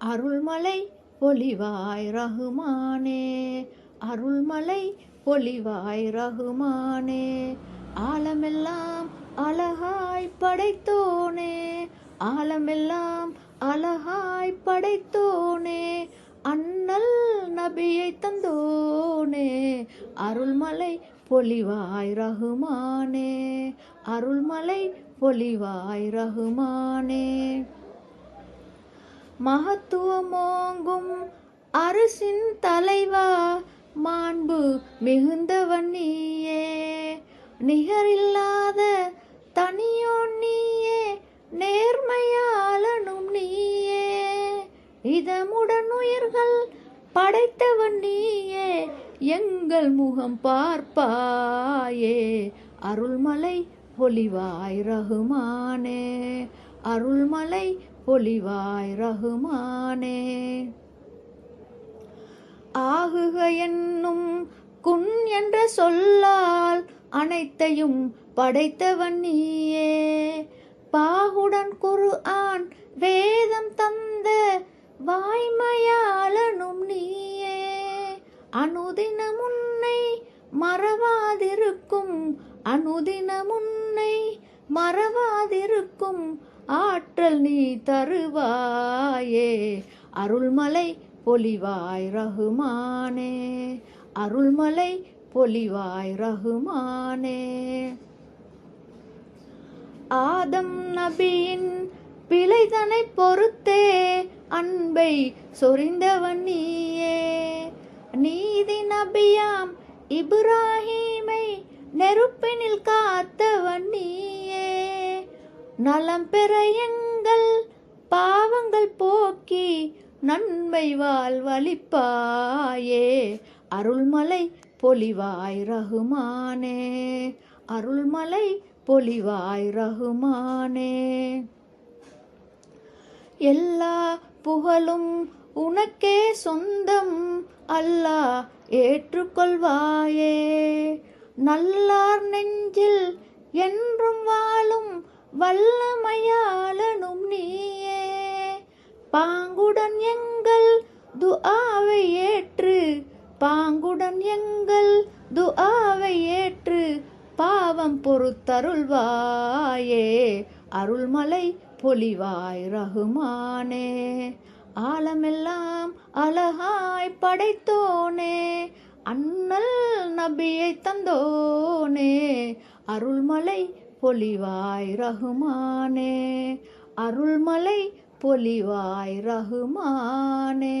அருள்மலை பொலிவாய் ரகுமானே அருள்மலை பொலிவாய் ரகுமானே ஆலமெல்லாம் அழகாய் படைத்தோனே ஆலமெல்லாம் அழகாய் படைத்தோனே அண்ணல் நபியை தந்தோனே அருள்மலை பொலிவாய் ரகுமானே அருள்மலை பொலிவாய் ரகுமானே. மகத்துவமோங்கும் அரசின் தலைவா மாண்பு மிகுந்தவன் நீயே. நிகரில்லாத தனியோன் நீயே நேர்மையாளனும் நீயே. இதமுடன் உயிர்கள் படைத்தவன் நீயே எங்கள் முகம் பார்ப்பாயே. அருள்மலை பொலிவாய் ரகுமானே. அருள்மலை பொலிவாய் ரகுமானே. ஆகுக என்னும் குன் என்ற சொல்லால் அனைத்தையும் படைத்தவன் நீயே. பாகுடன் குரு ஆண் வேதம் தந்த வாய்மையாளனும் நீயே. அனுதினம் உன்னை மறவாதிருக்கும் அனுதினம் உன்னை மறவாதிருக்கும் ஆற்றல் நீ தருவாயே. அருள்மலை பொலிவாய் ரகுமானே. அருள்மலை பொலிவாய் ரகுமானே. ஆதம் நபியின் பிழைதனை பொறுத்தே அன்பை சொரிந்தவன் நீயே. நீதி நபியாம் இப்ராஹீமை நெருப்பினில் காத்தவன் நலம் பெற எங்கள் பாவங்கள் போக்கி நன்மை வாழ்வழிப்பாயே. அருள்மலை பொலிவாய் ரகுமானே. அருள்மலை பொலிவாய் ரகுமானே. எல்லா புகழும் உனக்கே சொந்தம் அல்லா ஏற்றுக்கொள்வாயே. நல்லார் நெஞ்சில் என்றும் வாழும் வல்லமையாளனும் நீயே. பாங்குடன் எங்கள் துஆவை ஏற்று பாங்குடன் எங்கள் துஆவை ஏற்று பாவம் பொறுத்தருள்வாயே. அருள்மலை பொலிவாய் ரகுமானே. ஆலமெல்லாம் அழகாய் படைத்தோனே. அண்ணல் நபியை தந்தோனே. அருள்மலை பொலிவாய் ரகுமானே அருள்மலை பொலிவாய் ரகுமானே.